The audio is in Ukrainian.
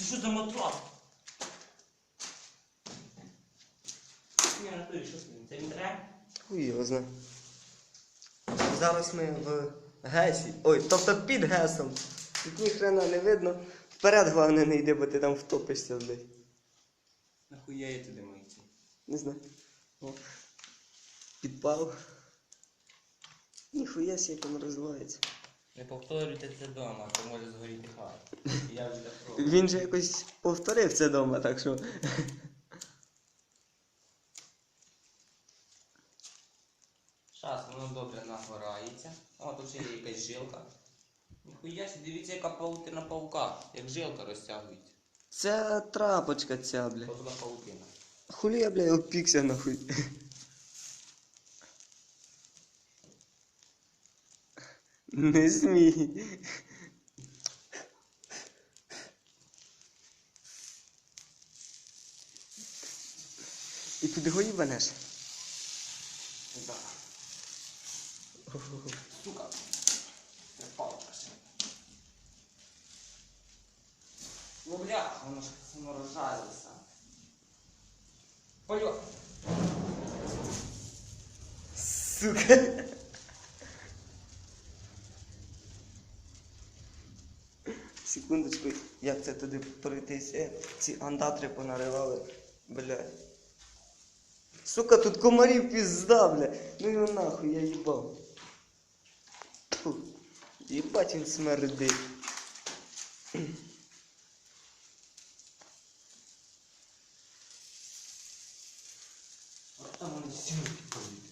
Це що за матрас? Ні, на той, що з ним? Це? Хуй його знає. Зараз ми в Гесі. Ой, тобто під Гесом. Тут ні хрена не видно. Вперед, головне, не йди, бо ти там втопишся, блядь. Нахуя я туди маю йти? Не знаю. О. Підпал. Ніхуя сі, він розвивається. Не повторюйте це вдома, то може згоріти хата. Я вже так. Він же якось повторив це вдома, так що. Щас, воно добре нагорається. О, тут ще є якась жилка. Ніхуя сі, дивіться, яка паутина паука, як жилка розтягується. Це трапочка ця, бля. Паутина? Хулі я, бля, опікся нахуй. Не смій. І куди його їбанеш? Да. Сука. Палка ще. Ну бля, воно ж воно розжарилося. Пойо. Сука. Секундочку, як це туди пройтися. Е, ці андатри понаривали, блядь. Сука, тут комарів пізда, бля. Ну його нахуй, я їбав. Фу. Їбать він смердить. А там он сім'ї